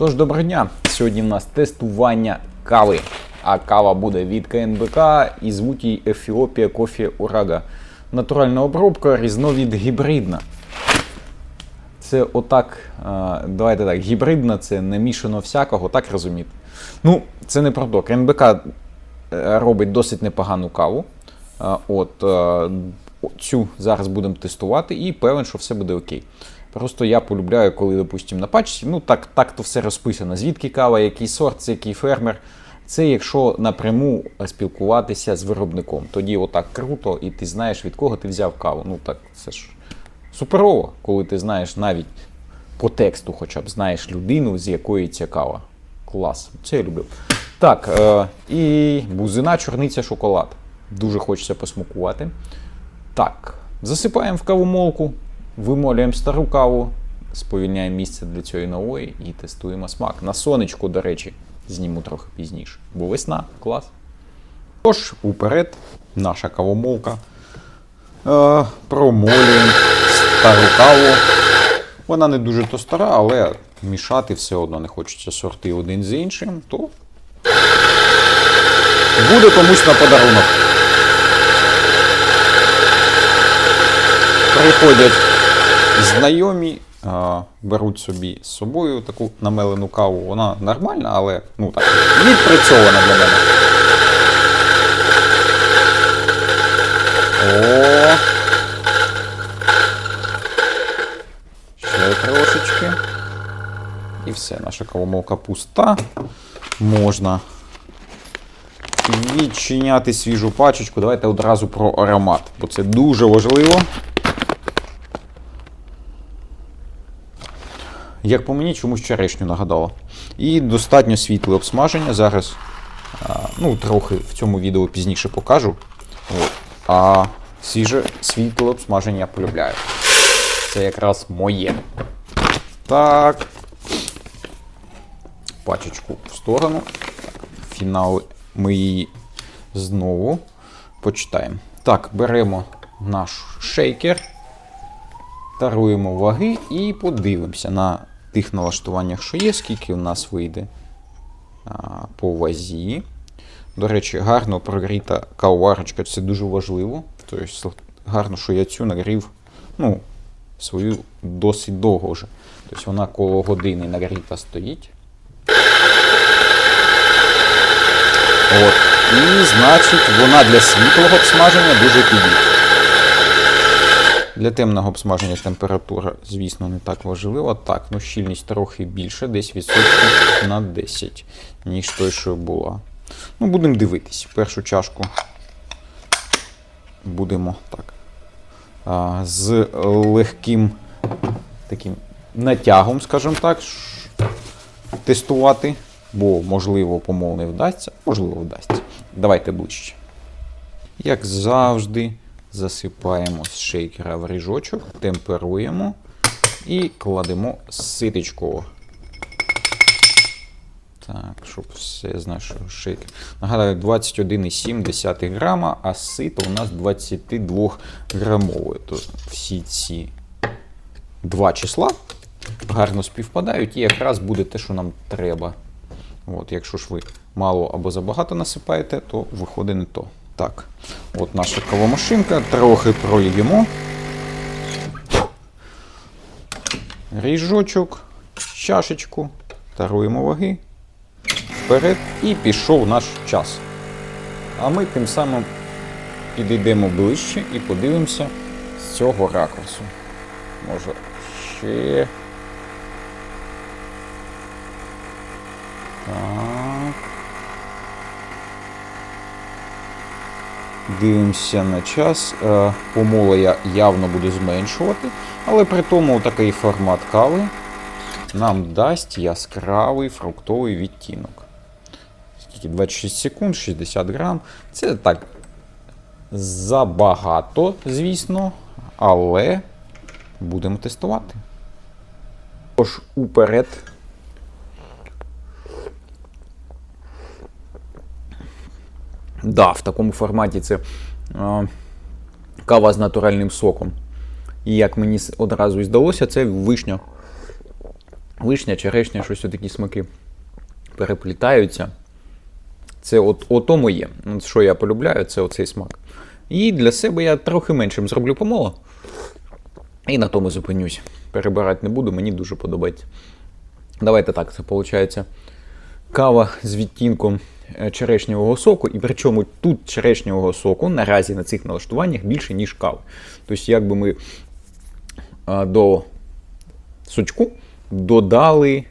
Тож, доброго дня! Сьогодні в нас тестування кави. А кава буде від КНБК і звуть її Ефіопія Кофі Урага. Натуральна обробка, різновид гібридна. Це отак, давайте так, гібридна це не мішано всякого, так розуміти. Ну, це не про то. КНБК е, робить досить непогану каву. От е, цю зараз будемо тестувати і певен, що все буде окей. Просто я полюбляю, коли, допустимо, на пачці, ну так, так то все розписано. Звідки кава, який сорт, який фермер. Це якщо напряму спілкуватися з виробником. Тоді отак круто, і ти знаєш, від кого ти взяв каву. Ну так, це ж суперово, коли ти знаєш навіть по тексту, хоча б знаєш людину, з якої ця кава. Клас. Це я люблю. Так, е, і бузина, чорниця, шоколад. Дуже хочеться посмакувати. Так, засипаємо в кавомолку, вимолюємо стару каву, сповільняємо місце для цієї нової і тестуємо смак. На сонечку, до речі, зніму трохи пізніше. Бо весна, клас. Тож, уперед, наша кавомолка. Е, промолюємо стару каву. Вона не дуже то стара, але мішати все одно не хочеться сорти один з іншим, то буде комусь на подарунок. Приходять знайомі, беруть собі з собою таку намелену каву. Вона нормальна, але ну так, відпрацьована для мене. О. Ще трошечки. І все, наша кавомолка пуста. Можна відчиняти свіжу пачечку. Давайте одразу про аромат, бо це дуже важливо. Як по мені, чомусь черешню нагадало. І достатньо світле обсмаження. Зараз, ну, трохи в цьому відео пізніше покажу. От. А свіже світле обсмаження я полюбляю. Це якраз моє. Так. Пачечку в сторону. Фінал ми її знову почитаємо. Так, беремо наш шейкер, таруємо ваги і подивимося на тих налаштуваннях, що є, скільки у нас вийде по вазі. До речі, гарно прогріта кавоварочка, це дуже важливо. Тобто, гарно, що я цю нагрів ну, свою досить довго вже. Тобто вона коло години нагріта стоїть. От. І, значить, вона для світлого обсмаження дуже підійде. Для темного обсмаження температура, звісно, не так важлива. Так, ну щільність трохи більше, десь відсотків на 10, ніж той, що була. Ну, будемо дивитись. Першу чашку будемо так. А, з легким таким натягом, скажімо так, тестувати, бо, можливо, помол не вдасться, можливо, вдасться. Давайте ближче. Як завжди, засипаємо з шейкера в ріжочок, темперуємо і кладемо ситочку. Так, щоб все знаю, що шейкер. Нагадаю, 21,7 грама, а сито у нас 22 грамове. То всі ці два числа гарно співпадають і якраз буде те, що нам треба. От, якщо ж ви мало або забагато насипаєте, то виходить не то. Так, от наша кавомашинка, трохи проліємо. Ріжочок, чашечку, таруємо ваги. Вперед і пішов наш час. А ми тим самим підійдемо ближче і подивимося з цього ракурсу. Може ще. Так. Дивимося на час. Е, Помола я явно буду зменшувати, але при тому такий формат кави нам дасть яскравий фруктовий відтінок. Скільки 26 секунд, 60 грам. Це так забагато, звісно, але будемо тестувати. Тож уперед. Да, в такому форматі це е, кава з натуральним соком. І як мені одразу і здалося, це вишня. вишня, черешня, щось такі смаки переплітаються. Це от, ото моє. Що я полюбляю, це оцей смак. І для себе я трохи меншим зроблю помоло. І на тому зупинюсь. Перебирати не буду, мені дуже подобається. Давайте так, це виходить кава з відтінком е, черешневого соку, і причому тут черешневого соку наразі на цих налаштуваннях більше, ніж кави. Тобто, якби ми до сучку додали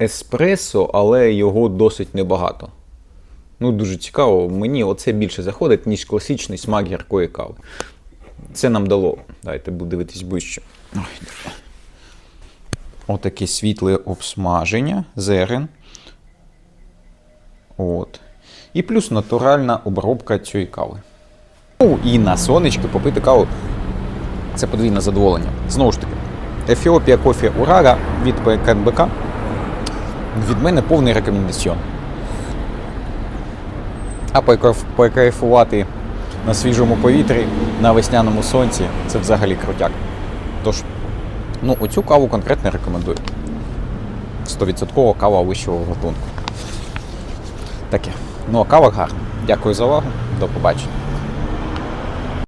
еспресо, але його досить небагато. Ну, дуже цікаво, мені оце більше заходить, ніж класичний смак гіркої кави. Це нам дало. Дайте буду дивитись ближче. Отаке світле обсмаження зерен. От. І плюс натуральна обробка цієї кави. Ну і на сонечки попити каву. Це подвійне задоволення. Знову ж таки, Ефіопія кофі Урара від КНБК. Від мене повний рекомендаціон. А покайф- покайфувати на свіжому повітрі, на весняному сонці це взагалі крутяк. Тож, ну, оцю каву конкретно рекомендую. 100% кава вищого готунку. Таке. Ну а кава гарна. Дякую за увагу. До побачення.